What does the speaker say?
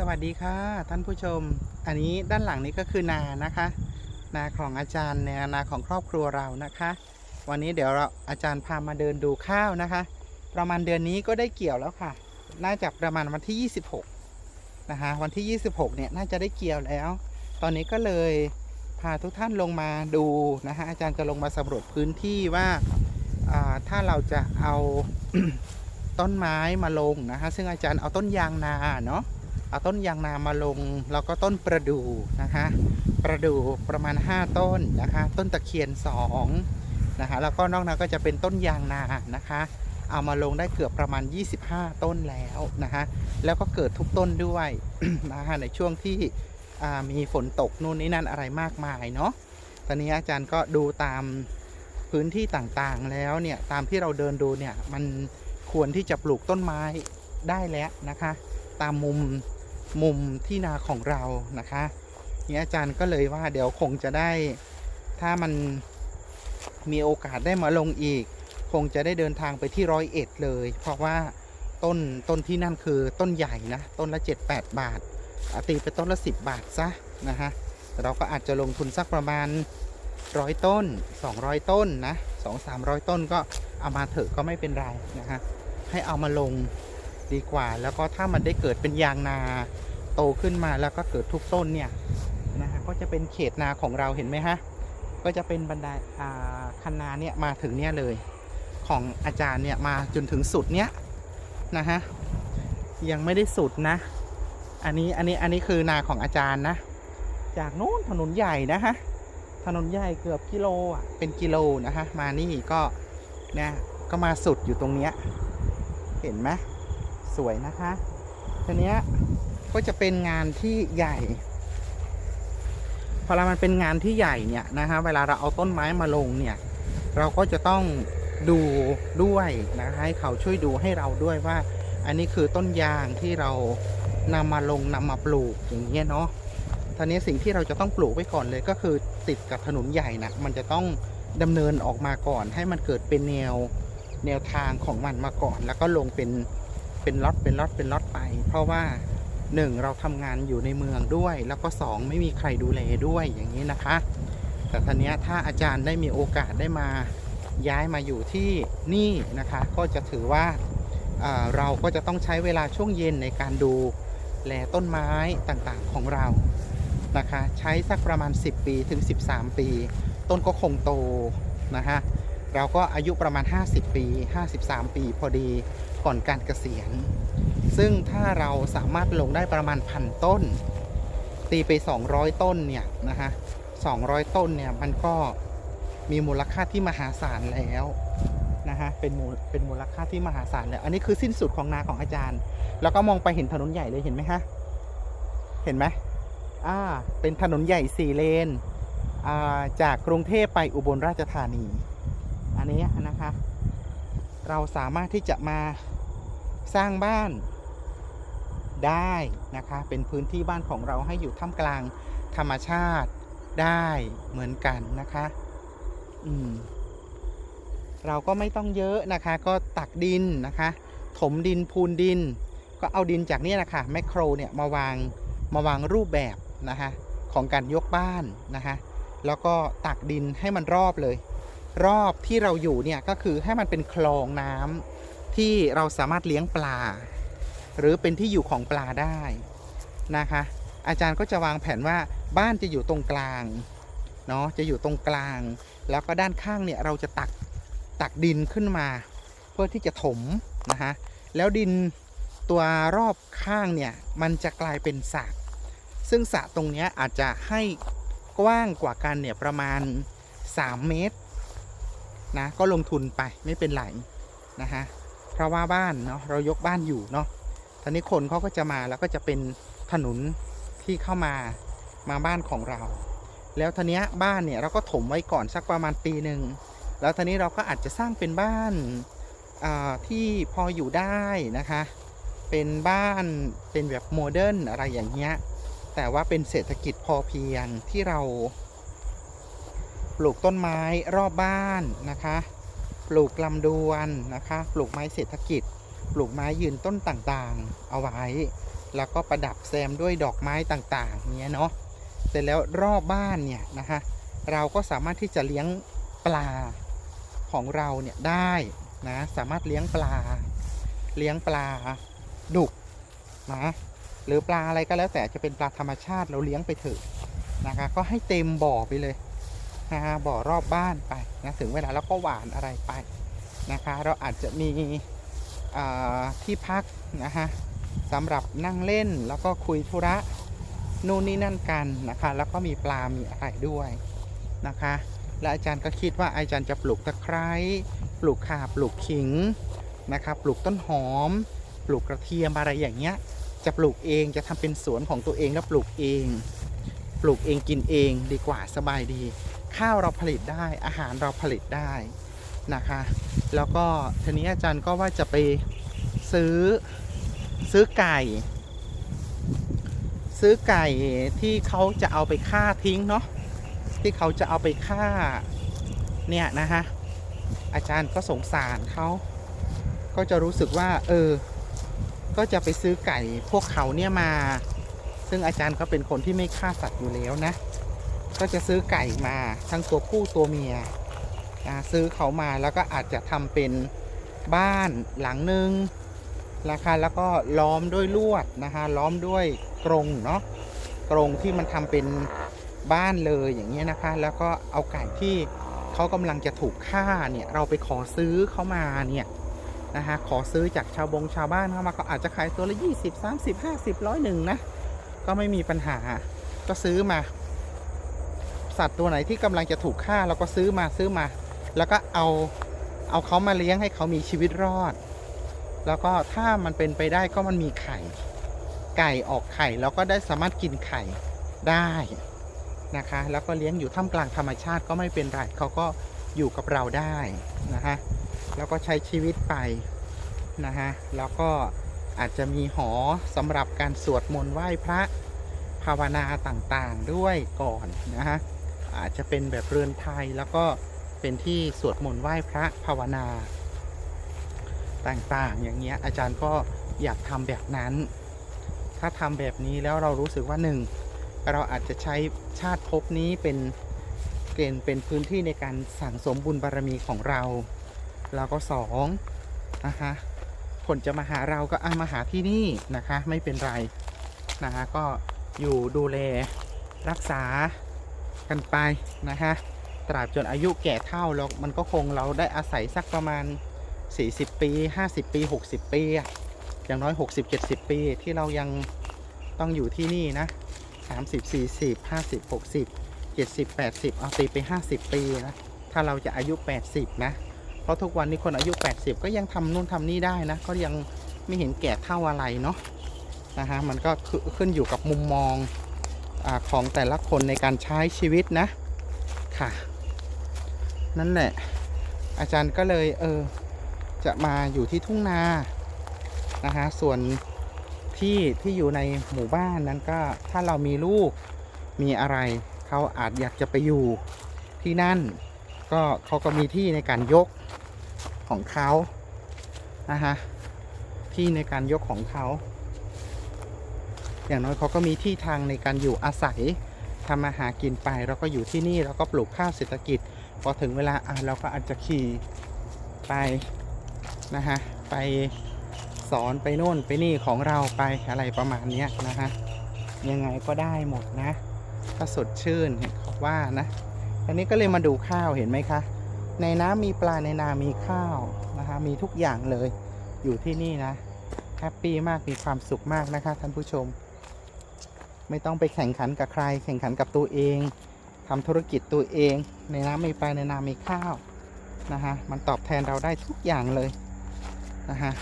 สวัสดีค่ะท่านผู้ชม อันนี้ด้านหลังนี้ก็คือนานะคะ นาของอาจารย์เนี่ยนาของครอบครัวเรานะคะ วันนี้เดี๋ยวเราอาจารย์พามาเดินดูข้าวนะคะ ประมาณเดือนนี้ก็ได้เกี่ยวแล้วค่ะ น่าจะประมาณวันที่ 26นะคะวันที่ 26เนี่ยน่าจะได้เกี่ยวแล้ว ตอนนี้ก็เลยพาทุกท่านลงมาดูนะคะอาจารย์จะลงมาสำรวจพื้นที่ว่าอ่าถ้าเราจะเอาต้นไม้มาลงนะคะซึ่งอาจารย์เอาต้นยางนาเนาะ เอาต้นยางนามาลง แล้วก็ต้นประดู่นะคะประดู่ประมาณ 5 ต้นนะคะ ต้นตะเคียน2นะคะแล้วก็นอกนั้นก็จะเป็นต้นยางนานะคะ เอามาลงได้เกือบประมาณ 25 ต้นแล้วนะคะแล้วก็เกิดทุกต้นด้วยนะคะในช่วงที่มีฝนตกนู่นนี่นั่นอะไรมากมายเนาะตอนนี้อาจารย์ก็ดูตามพื้นที่ต่างๆแล้วเนี่ยตามที่เราเดินดูเนี่ยมันควรที่จะปลูกต้นไม้ได้แล้วนะคะ ตามมุม มุมที่นาของเรานะคะนี่อาจารย์ก็เลยว่าเดี๋ยวคงจะได้ ถ้ามันมีโอกาสได้มาลงอีก คงจะได้เดินทางไปที่ร้อยเอ็ดเลย เพราะว่าต้นต้นที่นั่นคือต้นใหญ่นะ ต้นละ 7-8 บาทอะตีไปต้นละ 10 บาทซะนะฮะเราก็อาจจะลงทุนสักประมาณร้อยต้น 200 ต้นนะ2-300ต้นก็เอามาเถอะก็ไม่เป็นไรนะฮะให้เอามาลง ดีกว่า แล้วก็ถ้ามันได้เกิดเป็นยางนาโตขึ้นมาแล้วก็เกิดทุกต้นเนี่ยนะฮะก็จะเป็นเขตนาของเราเห็นไหมฮะก็จะเป็นบันไดอ่าคันนาเนี่ยมาถึงเนี่ยเลยของอาจารย์เนี่ยมาจนถึงสุดเนี้ยนะฮะยังไม่ได้สุดนะ อันนี้อันนี้อันนี้คือนาของอาจารย์นะ จากนู้นถนนใหญ่นะฮะถนนใหญ่เกือบกิโลอะเป็นกิโลนะฮะมานี่ก็เนี่ยก็มาสุดอยู่ตรงเนี้ยเห็นไหม สวยนะคะทีเนี้ยก็จะเป็นงานที่ใหญ่ พอเรามันเป็นงานที่ใหญ่เนี่ยนะคะเวลาเราเอาต้นไม้มาลงเนี่ย เราก็จะต้องดูด้วยนะคะให้เขาช่วยดูให้เราด้วยว่า อันนี้คือต้นยางที่เรานำมาลงนำมาปลูกอย่างเงี้ยเนาะทีนี้สิ่งที่เราจะต้องปลูกไว้ก่อนเลยก็คือติดกับถนนใหญ่นะมันจะต้องดำเนินออกมาก่อน ให้มันเกิดเป็นแนวแนวทางของมันมาก่อน แล้วก็ลงเป็น เป็นล็อตเป็นล็อตเป็นล็อตไป เพราะว่า 1 เราทำงานอยู่ในเมืองด้วย แล้วก็ 2 ไม่มีใครดูแลด้วยอย่างนี้นะคะ แต่ทีนี้ถ้าอาจารย์ได้มีโอกาสได้มาย้ายมาอยู่ที่นี่นะคะ ก็จะถือว่าเเราก็จะต้องใช้เวลาช่วงเย็นในการดูแลต้นไม้ต่างๆของเรานะคะ ใช้สักประมาณ 10 ปีถึง 13 ปี ต้นก็คงโตนะคะ เราก็อายุประมาณ 50 ปี 53 ปีพอดีก่อนการเกษียณ ซึ่งถ้าเราสามารถลงได้ประมาณพันต้น ตีไป 200 ต้นเนี่ยนะฮะ200 ต้นเนี่ยมันก็มีมูลค่าที่มหาศาลแล้วนะฮะเป็นมูลเป็นมูลค่าที่มหาศาลแล้ว อันนี้คือสิ้นสุดของนาของอาจารย์ แล้วก็มองไปเห็นถนนใหญ่เลยเห็นไหมฮะเห็นไหมอ่าเป็นถนนใหญ่สี่เลนอ่าจากกรุงเทพไปอุบลราชธานี นนี้นะคะ เราสามารถที่จะมาสร้างบ้านได้นะคะ เป็นพื้นที่บ้านของเราให้อยู่ท่ามกลางธรรมชาติได้เหมือนกันนะคะ อืม เราก็ไม่ต้องเยอะนะคะ ก็ตักดินนะคะ ถมดินพูนดิน ก็เอาดินจากเนี้นะคะแมคโครเนี่ยมาวางมาวางรูปแบบนะคะของการยกบ้านนะคะ แล้วก็ตักดินให้มันรอบเลย รอบที่เราอยู่เนี่ยก็คือให้มันเป็นคลองน้ำที่เราสามารถเลี้ยงปลา หรือเป็นที่อยู่ของปลาได้นะคะ อาจารย์ก็จะวางแผนว่าบ้านจะอยู่ตรงกลางเนาะจะอยู่ตรงกลาง แล้วก็ด้านข้างเนี่ยเราจะตักตักดินขึ้นมา เพื่อที่จะถมนะคะแล้วดินตัวรอบข้างเนี่ยมันจะกลายเป็นสระซึ่งสระตรงนี้อาจจะให้กว้างกว่ากันเนี่ยประมาณ 3 เมตร นะก็ลงทุนไปไม่เป็นไรนะฮะเพราะว่าบ้านเนาะเรายกบ้านอยู่เนาะทีนี้คนเขาก็จะมาแล้วก็จะเป็นถนนที่เข้ามามาบ้านของเรา แล้วทีเนี้ยบ้านเนี่ยเราก็ถมไว้ก่อนสักประมาณปีหนึ่งแล้วทีนี้เราก็อาจจะสร้างเป็นบ้านอ่าที่พออยู่ได้นะคะ เป็นบ้านเป็นแบบโมเดิร์นอะไรอย่างเงี้ยแต่ว่าเป็นเศรษฐกิจพอเพียงที่เรา ปลูกต้นไม้รอบบ้านนะคะ ปลูกลำดวนนะคะ ปลูกไม้เศรษฐกิจ ปลูกไม้ยืนต้นต่างๆ เอาไว้ แล้วก็ประดับแซมด้วยดอกไม้ต่างๆเนี้ยเนาะ เสร็จแล้วรอบบ้านเนี่ยนะคะเราก็สามารถที่จะเลี้ยงปลาของเราเนี่ยได้นะ สามารถเลี้ยงปลา เลี้ยงปลาดุกนะหรือปลาอะไรก็แล้วแต่จะเป็นปลาธรรมชาติเราเลี้ยงไปเถอะนะคะ ก็ให้เต็มบ่อไปเลย นะคะบ่อรอบบ้านไปนะถึงเวลาแล้วก็หวานอะไรไปนะคะ เราอาจจะมีที่พักนะคะสำหรับนั่งเล่นแล้วก็คุยธุระนู่นนี่นั่นกันนะคะ แล้วก็มีปลา มีอะไรด้วยนะคะ และอาจารย์ก็คิดว่าอาจารย์จะปลูกตะไคร้ปลูกข่าปลูกขิงนะครับปลูกต้นหอม ปลูกกระเทียมอะไรอย่างเงี้ย จะปลูกเองจะทำเป็นสวนของตัวเองแล้วปลูกเอง ปลูกเองกินเองดีกว่าสบายดี ข้าวเราผลิตได้อาหารเราผลิตได้นะคะ แล้วก็ทีนี้อาจารย์ก็ว่าจะไปซื้อซื้อไก่ ซื้อไก่ที่เขาจะเอาไปฆ่าทิ้งเนาะที่เขาจะเอาไปฆ่าเนี่ยนะฮะอาจารย์ก็สงสารเขาก็จะรู้สึกว่า เออ ก็จะไปซื้อไก่พวกเขาเนี่ยมา ซึ่งอาจารย์ก็เป็นคนที่ไม่ฆ่าสัตว์อยู่แล้วนะ ก็จะซื้อไก่มาทั้งตัวผู้ตัวเมียซื้อเขามาแล้วก็อาจจะทำเป็นบ้านหลังหนึ่งนะคะแล้วก็ล้อมด้วยลวดนะคะล้อมด้วยกรงเนาะกรงที่มันทำเป็นบ้านเลยอย่างเงี้ยนะคะ แล้วก็เอาไก่ที่เขากำลังจะถูกฆ่าเนี่ยเราไปขอซื้อเขามาเนี่ยนะคะขอซื้อจากชาวบงชาวบ้านเข้ามาก็อาจจะขายตัวละ 20 30 50ร้อยหนึ่งนะก็ไม่มีปัญหาก็ซื้อมา สัตว์ตัวไหนที่กำลังจะถูกฆ่าเราก็ซื้อมาซื้อมา แล้วก็เอาเอาเขามาเลี้ยงให้เขามีชีวิตรอด แล้วก็ถ้ามันเป็นไปได้ก็มันมีไข่ ไก่ออกไข่แล้วก็ได้สามารถกินไข่ได้นะคะ แล้วก็เลี้ยงอยู่ท่ามกลางธรรมชาติก็ไม่เป็นไรเขาก็อยู่กับเราได้นะคะแล้วก็ใช้ชีวิตไปนะฮะแล้วก็อาจจะมีหอสำหรับการสวดมนต์ไหว้พระภาวนาต่างๆด้วยก่อนนะฮะ อาจจะเป็นแบบเรือนไทย แล้วก็เป็นที่สวดมนต์ไหว้พระภาวนา ต่างๆ อย่างเงี้ยอาจารย์ก็อยากทำแบบนั้น ถ้าทำแบบนี้แล้วเรารู้สึกว่าหนึ่งเราอาจจะใช้ชาติภพนี้เป็นเกณฑ์เป็นพื้นที่ในการสั่งสมบุญบารมีของเรา แล้วก็สองนะคะคนจะมาหาเราก็อามาหาที่นี่นะคะ ไม่เป็นไรนะคะก็อยู่ดูแลรักษา กันไปนะคะตราบจนอายุแก่เท่าแล้วมันก็คงเราได้อาศัยสักประมาณ 40 ปี 50 ปี 60 ปีอย่างน้อย 60 70 ปี ที่เรายังต้องอยู่ที่นี่นะ 30 40 50 60 70 80 เอาตีไป 50 ปีนะ ถ้าเราจะอายุ 80 นะ เพราะทุกวันนี้คนอายุ 80 ก็ยังทำนู่นทำนี่ได้นะ ก็ยังไม่เห็นแก่เท่าอะไรเนาะนะฮะมันก็ขึ้นอยู่กับมุมมอง อของแต่ละคนในการใช้ชีวิตนะค่ะ นั่นแหละ อาจารย์ก็เลยเออจะมาอยู่ที่ทุ่งนานะฮะส่วนที่ที่อยู่ในหมู่บ้านนั้นก็ถ้าเรามีลูกมีอะไร เขาอาจอยากจะไปอยู่ที่นั่น ก็เขาก็มีที่ในการยกของเขานะฮะที่ในการยกของเขา อย่างน้อยเขาก็มีที่ทางในการอยู่อาศัยทำมาหากินไปเราก็อยู่ที่นี่เราก็ปลูกข้าวเศรษฐกิจ พอถึงเวลาอะเราก็อาจจะขี่ไปนะฮะไปสอนไปโน่นไปนี่ของเราไปอะไรประมาณนี้นะฮะยังไงก็ได้หมดนะก็สดชื่นเห็นเขาว่านะอันนี้ก็เลยมาดูข้าวเห็นไหมคะ ในน้ำมีปลาในนามีข้าวนะคะมีทุกอย่างเลยอยู่ที่นี่นะแฮปปี้มากมีความสุขมากนะคะท่านผู้ชม ไม่ต้องไปแข่งขันกับใคร แข่งขันกับตัวเองทำธุรกิจตัวเอง ในน้ำมีปลาในนามีข้าวนะฮะมันตอบแทนเราได้ทุกอย่างเลยนะฮะ